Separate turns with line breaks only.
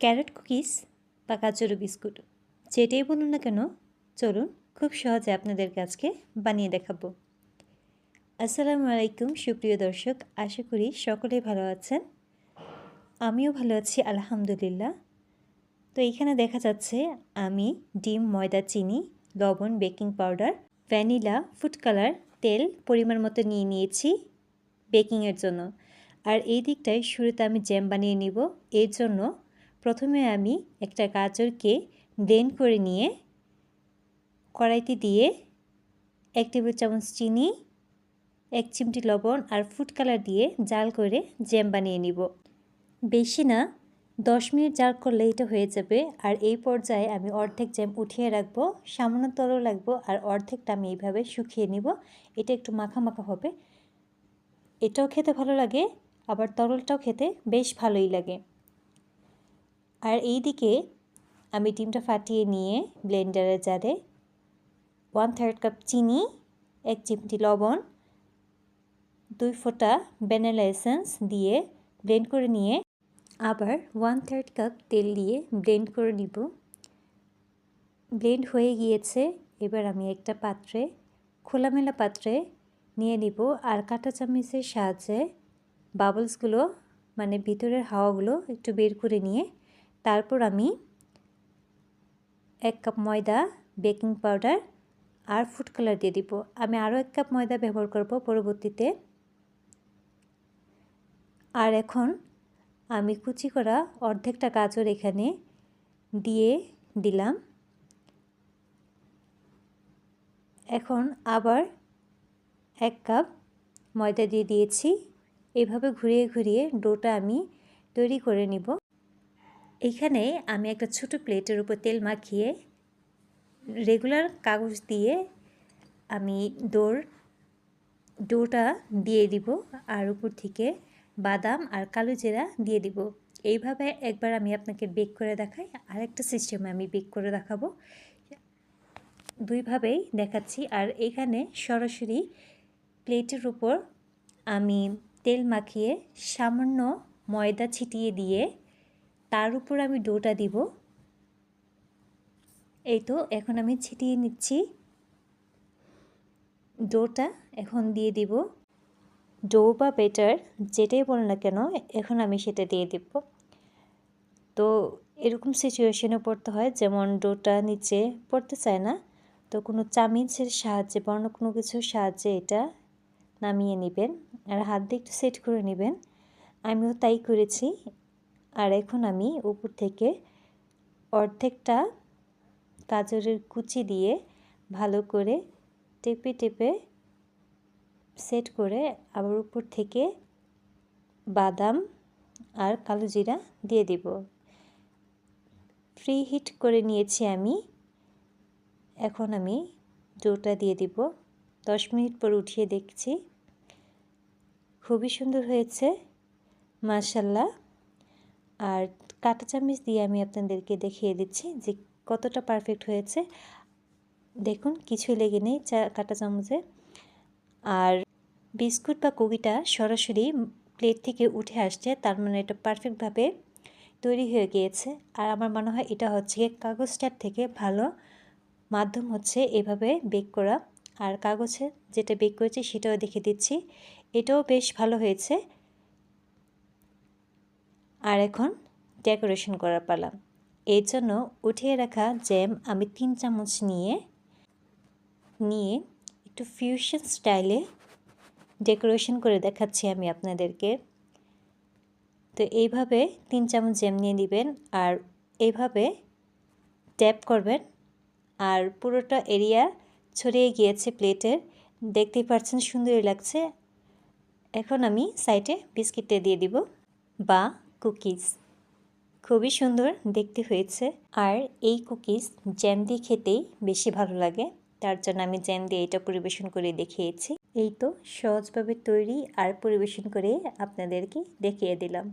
Carat cookies বা কাচুরো biscuit, যেটাই বলুন না কেন, চলুন খুব সহজে আপনাদের কাছকে বানিয়ে দেখাবো। আসসালামু আলাইকুম, সুপ্রিয় দর্শক, আশা করি সকলেই ভালো আছেন। আমিও ভালো আছি, আলহামদুলিল্লাহ। তো এখানে দেখা যাচ্ছে আমি ডিম, ময়দা, চিনি, লবণ, baking powder, vanilla, food colour, তেল পরিমাণ মতো নিয়ে নিয়েছি বেকিংয়ের জন্য। আর এই দিকটায় শুরুতে আমি জ্যাম বানিয়ে নিব, এর জন্য প্রথমে আমি একটা গাজরকে ব্লেন্ড করে নিয়ে কড়াইতে দিয়ে এক টেবিল চামচ চিনি, এক চিমটি লবণ আর ফুড কালার দিয়ে জাল করে জ্যাম বানিয়ে নিব। বেশি না, দশ মিনিট জাল করলে এটা হয়ে যাবে আর এই পর্যায়ে আমি অর্ধেক জ্যাম উঠিয়ে রাখব সামান্য তরল রাখব আর অর্ধেকটা আমি এইভাবে শুকিয়ে নিব। এটা একটু মাখা মাখা হবে। এটাও খেতে ভালো লাগে, আবার তরলটাও খেতে বেশ ভালোই লাগে। আর এই দিকে আমি ডিমটা ফাটিয়ে নিয়ে ব্লেন্ডারে জারে ওয়ান থার্ড কাপ চিনি, এক চিমটি লবণ, দুই ফোঁটা ভ্যানিলা এসেন্স দিয়ে ব্লেন্ড করে নিয়ে আবার ওয়ান থার্ড কাপ তেল দিয়ে ব্লেন্ড করে নিব। ব্লেন্ড হয়ে গিয়েছে, এবার আমি একটা পাত্রে, খোলামেলা পাত্রে নিয়ে নিব। আর কাঁটা চামচের সাহায্যে বাবলসগুলো মানে ভিতরের হাওয়াগুলো একটু বের করে নিয়ে তারপর আমি এক কাপ ময়দা, বেকিং পাউডার আর ফুড কালার দিয়ে দিব। আমি আরও এক কাপ ময়দা ব্যবহার করব পরবর্তীতে। আর এখন আমি কুচি করা অর্ধেকটা গাজর এখানে দিয়ে দিলাম। এখন আবার এক কাপ ময়দা দিয়ে দিয়েছি। এভাবে ঘুরিয়ে ঘুরিয়ে ডোটা আমি তৈরি করে নিব। এইখানে আমি একটা ছোট প্লেটের উপর তেল মাখিয়ে রেগুলার কাগজ দিয়ে আমি ডোর ডোটা দিয়ে দিব আর উপর থেকে বাদাম আর কালো জিরা দিয়ে দিব। এইভাবে একবার আমি আপনাকে বেক করে দেখাই। আরেকটা সিস্টেমে আমি বেক করে দেখাবো। দুইভাবেই দেখাচ্ছি। আর এখানে সরাসরি প্লেটের উপর আমি তেল মাখিয়ে সামান্য ময়দা ছিটিয়ে দিয়ে তার উপর আমি ডোটা দিব। এই তো, এখন আমি ছিটিয়ে নিচ্ছি। ডোটা এখন দিয়ে দিব। ডো বা বেটার যেটাই বল না কেন, এখন আমি সেটা দিয়ে দিব। তো এরকম সিচুয়েশনে পড়তে হয়, যেমন ডোটা নিচে পড়তে চায় না, তো কোনো চামিচের সাহায্যে বা অন্য কোনো কিছুর সাহায্যে এটা নামিয়ে নেবেন। আর হাত দিয়ে একটু সেট করে নেবেন। আমিও তাই করেছি। আর এখন আমি উপর থেকে অর্ধেকটা গাজরের কুচি দিয়ে ভালো করে টেপে টেপে সেট করে আবার উপর থেকে বাদাম আর কালো জিরা দিয়ে দেব। ফ্রি হিট করে নিয়েছি আমি। এখন আমি ডোটা দিয়ে দিব। দশ মিনিট পর উঠিয়ে দেখছি। খুবই সুন্দর হয়েছে। মাশাল্লাহ। আর কাঁটা চামচ দিয়ে আমি আপনাদেরকে দেখিয়ে দিচ্ছি যে কতটা পারফেক্ট হয়েছে। দেখুন, কিছুই লেগে নেই চা, কাঁটা চামচে। আর বিস্কুট বা কুকিটা সরাসরি প্লেট থেকে উঠে আসছে, তার মানে এটা পারফেক্টভাবে তৈরি হয়ে গিয়েছে। আর আমার মনে হয় এটা হচ্ছে কাগজটার থেকে ভালো মাধ্যম হচ্ছে এভাবে বেক করা। আর কাগজে যেটা বেক করেছি সেটাও দেখে দিচ্ছি। এটাও বেশ ভালো হয়েছে। আর এখন ডেকোরেশন করার পালা। এর জন্য উঠিয়ে রাখা জ্যাম আমি তিন চামচ নিয়ে নিয়ে একটু ফিউশন স্টাইলে ডেকোরেশন করে দেখাচ্ছি আমি আপনাদেরকে। তো এইভাবে তিন চামচ জ্যাম নিয়ে নেবেন আর এইভাবে ট্যাপ করবেন আর পুরোটা এরিয়া ছড়িয়ে গিয়েছে প্লেটের দেখতেই পাচ্ছেন সুন্দরই লাগছে। এখন আমি সাইডে বিস্কিটটা দিয়ে দিব বা কুকিজ। খুবই সুন্দর দেখতে হয়েছে। আর এই কুকিজ জ্যাম দিয়ে খেতেই বেশি ভালো লাগে। তার জন্য আমি জ্যাম দিয়ে এটা পরিবেশন করে দেখিয়েছি। এই তো সহজভাবে তৈরি আর পরিবেশন করে আপনাদেরকে দেখিয়ে দিলাম।